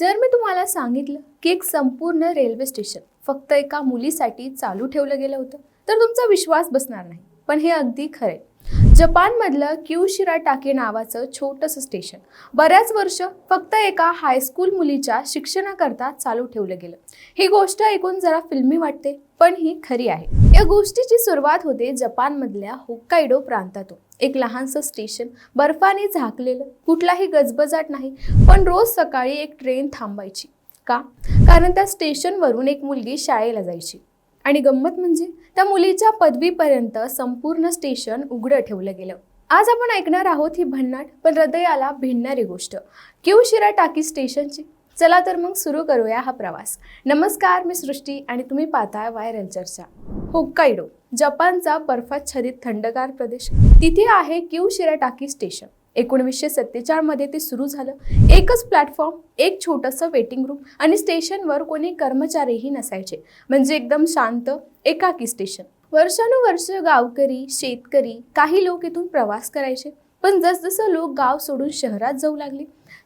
जर मी तुम्हाला सांगितलं की एक संपूर्ण रेल्वे स्टेशन फक्त एका मुलीसाठी चालू ठेवलं गेलं होतं तर तुमचा विश्वास बसणार नाही. पण हे अगदी खरे जपानमधलं क्यूशिरा टाके नावाचं छोटंसं स्टेशन बऱ्याच वर्ष फक्त एका हायस्कूल मुलीच्या शिक्षणाकरता चालू ठेवलं गेलं. ही गोष्ट ऐकून जरा फिल्मी वाटते पण ही खरी आहे. या गोष्टीची सुरुवात होते जपानमधल्या होक्काइडो प्रांतातून. एक लहानसं स्टेशन बर्फाने झाकलेलं कुठलाही गजबजाट नाही पण रोज सकाळी एक ट्रेन थांबायची. का? कारण त्या स्टेशनवरून एक मुलगी शाळेला जायची. आणि गंमत म्हणजे त्या मुलीच्या पदवीपर्यंत संपूर्ण स्टेशन उघडं ठेवलं गेलं. आज आपण ऐकणार आहोत ही भन्नाट पण हृदयाला भिडणारी गोष्ट. किवशिरा टाकी स्टेशनची? चला तर मग सुरू करूया हा प्रवास. नमस्कार मी सृष्टी आणि तुम्ही पाहताय व्हायरल चर्चा. होक्काइडो जपानचा बर्फाच्छादित थंडगार प्रदेश. तिथे आहे क्यू टाकी स्टेशन. एकोणीसशे सत्तेचाळमध्ये ते सुरू झालं. एकच प्लॅटफॉर्म एक छोटंसं वेटिंग रूम आणि स्टेशनवर कोणी कर्मचारीही नसायचे. म्हणजे एकदम शांत एकाकी स्टेशन. वर्षानुवर्ष गावकरी शेतकरी काही लोक इथून प्रवास करायचे. पण जसजसं लोक गाव सोडून शहरात जाऊ लागले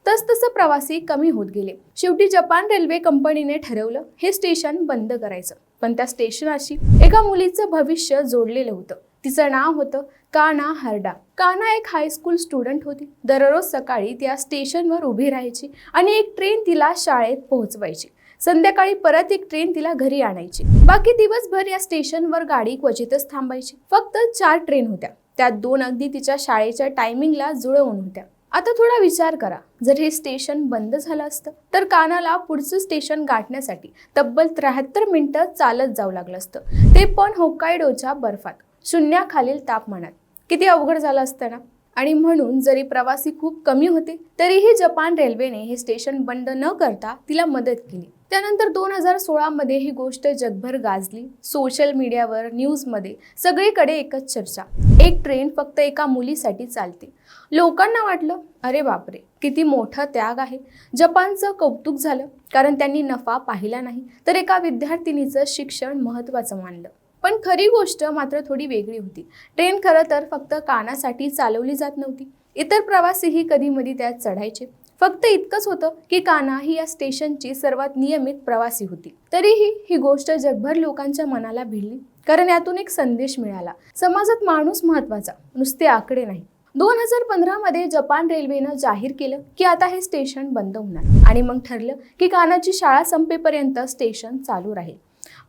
तसतसं प्रवासी कमी होत गेले. शेवटी जपान रेल्वे कंपनीने ठरवलं हे स्टेशन बंद करायचं. पण त्या स्टेशनाशी एका मुलीचं भविष्य जोडलेलं होतं. तिचं नाव होतं काना हरडा. काना एक हायस्कूल स्टुडंट होती. दररोज सकाळी त्या स्टेशनवर उभी राहायची आणि एक ट्रेन तिला शाळेत पोहोचवायची. संध्याकाळी परत एक ट्रेन तिला घरी आणायची. बाकी दिवसभर या स्टेशनवर गाडी क्वचितच थांबायची. फक्त चार ट्रेन होत्या. त्यात दोन अगदी तिच्या शाळेच्या टायमिंगला जुळवून होत्या. आता थोडा विचार करा. जर हे स्टेशन बंद झालं असतं तर कानाला पुढचं स्टेशन गाठण्यासाठी तब्बल त्र्याहत्तर मिनिटं चालत जावं लागलं असतं. ते पण होकायडोच्या बर्फात शून्याखालील तापमानात. किती अवघड झालं असतं ना? आणि म्हणून जरी प्रवासी खूप कमी होते तरीही जपान रेल्वेने हे स्टेशन बंद न करता तिला मदत केली. त्यानंतर दोन हजार सोळामध्ये ही गोष्ट जगभर गाजली. सोशल मीडियावर न्यूजमध्ये सगळीकडे एकच चर्चा. एक ट्रेन फक्त एका मुलीसाठी चालते. लोकांना वाटलं अरे बापरे किती मोठा त्याग आहे. जपानचं कौतुक झालं कारण त्यांनी नफा पाहिला नाही तर एका विद्यार्थिनीचं शिक्षण महत्त्वाचं मानलं. पण खरी गोष्ट मात्र थोडी वेगळी होती. ट्रेन खरं तर फक्त कानासाठी चालवली जात नव्हती. इतर प्रवासीही कधी मधी त्यात चढायचे. फक्त इतकंच होतं की काना ही या स्टेशनची सर्वात नियमित प्रवासी होती. तरीही ही गोष्ट जगभर लोकांच्या मनाला भिडली कारण यातून एक संदेश मिळाला. समाजात माणूस महत्त्वाचा नुसते आकडे नाही. दोन हजार पंधरामध्ये जपान रेल्वेनं जाहीर केलं की आता हे स्टेशन बंद होणार. आणि मग ठरलं की कानाची शाळा संपेपर्यंत स्टेशन चालू राहील.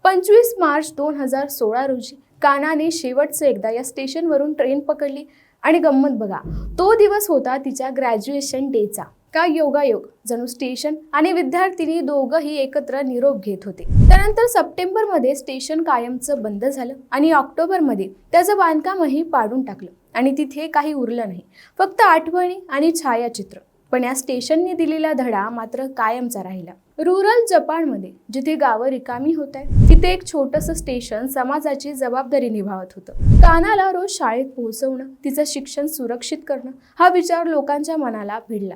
पंचवीस मार्च दोन हजार सोळा रोजी कानाने शेवटचं एकदा या स्टेशनवरून ट्रेन पकडली. आणि गंमत बघा तो दिवस होता तिच्या ग्रॅज्युएशन डेचा. का योगायोग? जणू स्टेशन आणि विद्यार्थिनी दोघंही एकत्र निरोप घेत होते. त्यानंतर सप्टेंबरमध्ये स्टेशन कायमचं बंद झालं आणि ऑक्टोबरमध्ये त्याचं बांधकामही पाडून टाकलं आणि तिथे काही उरलं नाही. फक्त आठवणी आणि छायाचित्र. पण या स्टेशनने दिलेला धडा मात्र कायमचा राहिला. रुरल जपानमध्ये जिथे गावं रिकामी होत आहे तिथे एक छोटंसं स्टेशन समाजाची जबाबदारी निभावत होतं. कानाला रोज शाळेत पोहोचवणं तिचं शिक्षण सुरक्षित करणं हा विचार लोकांच्या मनाला भिडला.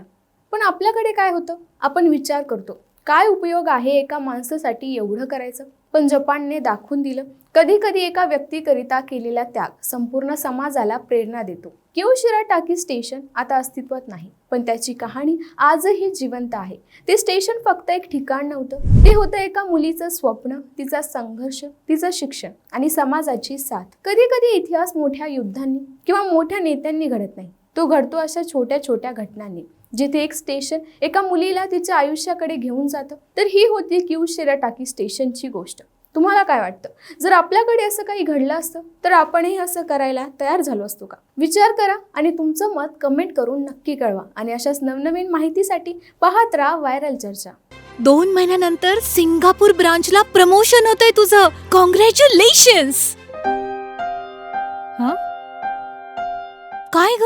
पण आपल्याकडे काय होतं? आपण विचार करतो काय उपयोग आहे एका माणसासाठी एवढं करायचं? पण जपानने दाखवून दिलं कधी कधी एका व्यक्तीकरिता केलेला त्याग संपूर्ण समाजाला प्रेरणा देतो. किवशिरा टाकी स्टेशन आता अस्तित्वात नाही पण त्याची कहाणी आजही जिवंत आहे. ते स्टेशन फक्त एक ठिकाण नव्हतं. ते होतं एका मुलीचं स्वप्न तिचा संघर्ष तिचं शिक्षण आणि समाजाची साथ. कधी कधी इतिहास मोठ्या युद्धांनी किंवा मोठ्या नेत्यांनी घडत नाही. तो घडतो अशा छोट्या छोट्या घटनांनी. जिथे एक स्टेशन एका मुलीला तिच्या आयुष्याकडे घेऊन जातं. तर ही होती किवशिरा टाकी स्टेशनची गोष्ट. तुम्हाला काय वाटतं? जर आपल्याकडे असं काही घडलं असतं तर आपणही असं करायला तयार झालो असतो का? विचार करा आणि तुमचं मत कमेंट करून नक्की कळवा आणि अशाच नवनवीन माहितीसाठी पाहत राहा व्हायरल चर्चा. दोन महिन्यानंतर सिंगापूर ब्रांचला प्रमोशन होतंय तुझं. कॉंग्रॅच्युलेशन्स काय ग?